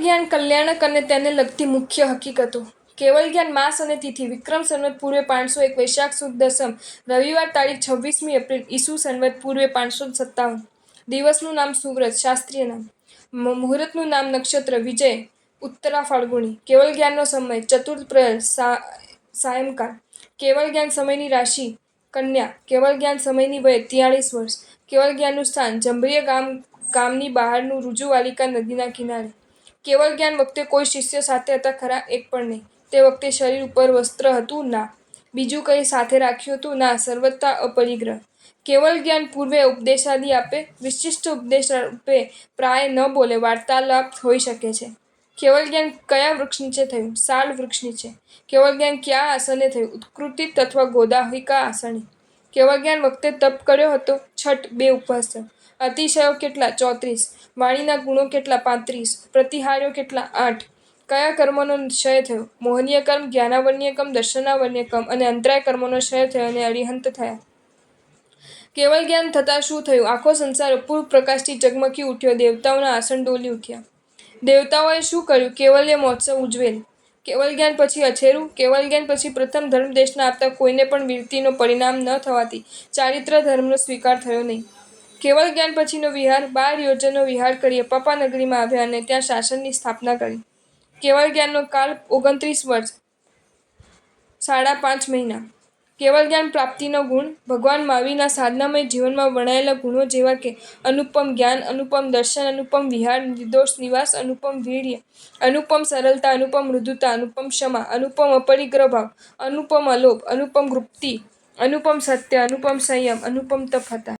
કલ્યાણક અને તેને લગતી મુખ્ય હકીકતો. કેવલ જ્ઞાન માસ અને તિથિ. વિક્રમ સંવત પૂર્વે પાંચસો એક, વૈશાખ સુદ દસમ. રવિવાર તારીખ છવ્વીસમી એપ્રિલ. ઈસુ સંવત પૂર્વે પાંચસો સત્તાવન. દિવસનું નામ સુવ્રત, શાસ્ત્રીય નામ. મુહૂર્તનું નામ નક્ષત્ર, વિજય. ઉત્તરા ફાલ્ગુણી કેવલ જ્ઞાનનો સમય. ચતુર્થ પ્રયલ સાયંકાળ. કેવલ જ્ઞાન સમયની રાશિ, કન્યા. કેવલ જ્ઞાન સમયની વય, ત્યાળીસ વર્ષ. કેવલ જ્ઞાનનું સ્થાન જંભરીય ગામ, ગામની બહારનું રુજુવાલિકા નદીના કિનારે. કેવલ જ્ઞાન વખતે કોઈ શિષ્ય સાથે હતા ખરા એક પણ નહીં. તે વખતે શરીર ઉપર વસ્ત્ર હતું ના. બીજું કંઈ સાથે રાખ્યું હતું ના સર્વતા અપરિગ્રહ. કેવલ જ્ઞાન પૂર્વે ઉપદેશાદિ આપે, વિશિષ્ટ ઉપદેશ રૂપે પ્રાય ન બોલે, વાર્તાલાપ હોઈ શકે છે. કેવલ જ્ઞાન કયા વૃક્ષ નીચે થયું? સાલ વૃક્ષ નીચે કેવલ જ્ઞાન કયા આસને થયું? ઉત્કૃતિત અથવા ગોદાહિકા આસને કેવલ જ્ઞાન વખતે તપ કર્યો હતો? છઠ બે ઉપવાસ અતિશયો કેટલા? ચોત્રીસ. વાણીના ગુણો કેટલા? પાંત્રીસ. પ્રતિહાર્યો કેટલા? આઠ. કયા કર્મનો ક્ષય થયો? મોહનીય કર્મ, જ્ઞાનાવર્ણ્ય કર્મ, દર્શનાવર્ણ્ય કર્મ અને અંતરાય કર્મનો ક્ષય થયો અને અરિહંત થયા. કેવલ જ્ઞાન થતાં શું થયું? આખો સંસાર અપૂર્વ પ્રકાશથી ઝગમગી ઉઠ્યો. દેવતાઓના આસન ડોલી ઉઠ્યા. દેવતાઓએ શું કર્યું? કેવલ્ય મહોત્સવ ઉજવેલ. કેવલ જ્ઞાન પછી અછેરું. કેવલ જ્ઞાન પછી પ્રથમ ધર્મ દેશના આપતા કોઈને પણ વીરતીનો પરિણામ ન થવાથી ચારિત્ર ધર્મનો સ્વીકાર થયો નહીં. કેવલ જ્ઞાન પછીનો વિહાર, બાર યોજનનો વિહાર કરી નગરીમાં આવ્યા અને ત્યાં શાસનની સ્થાપના કરી. કેવળ જ્ઞાનનો કાળ ઓગણત્રીસ વર્ષ, સાડા પાંચ મહિના. કેવળ જ્ઞાન પ્રાપ્તિનો ગુણ, ભગવાન માવીના સાધનામય જીવનમાં વણાયેલા ગુણો જેવા કે અનુપમ જ્ઞાન, અનુપમ દર્શન, અનુપમ વિહાર, નિર્દોષ નિવાસ, અનુપમ વીર્ય, અનુપમ સરળતા, અનુપમ મૃદુતા, અનુપમ ક્ષમા, અનુપમ અપરિગ્રહ ભાવ, અનુપમ અલોપ, અનુપમ ગૃપ્તિ અનુપમ સત્ય, અનુપમ સંયમ, અનુપમ તપ હતા.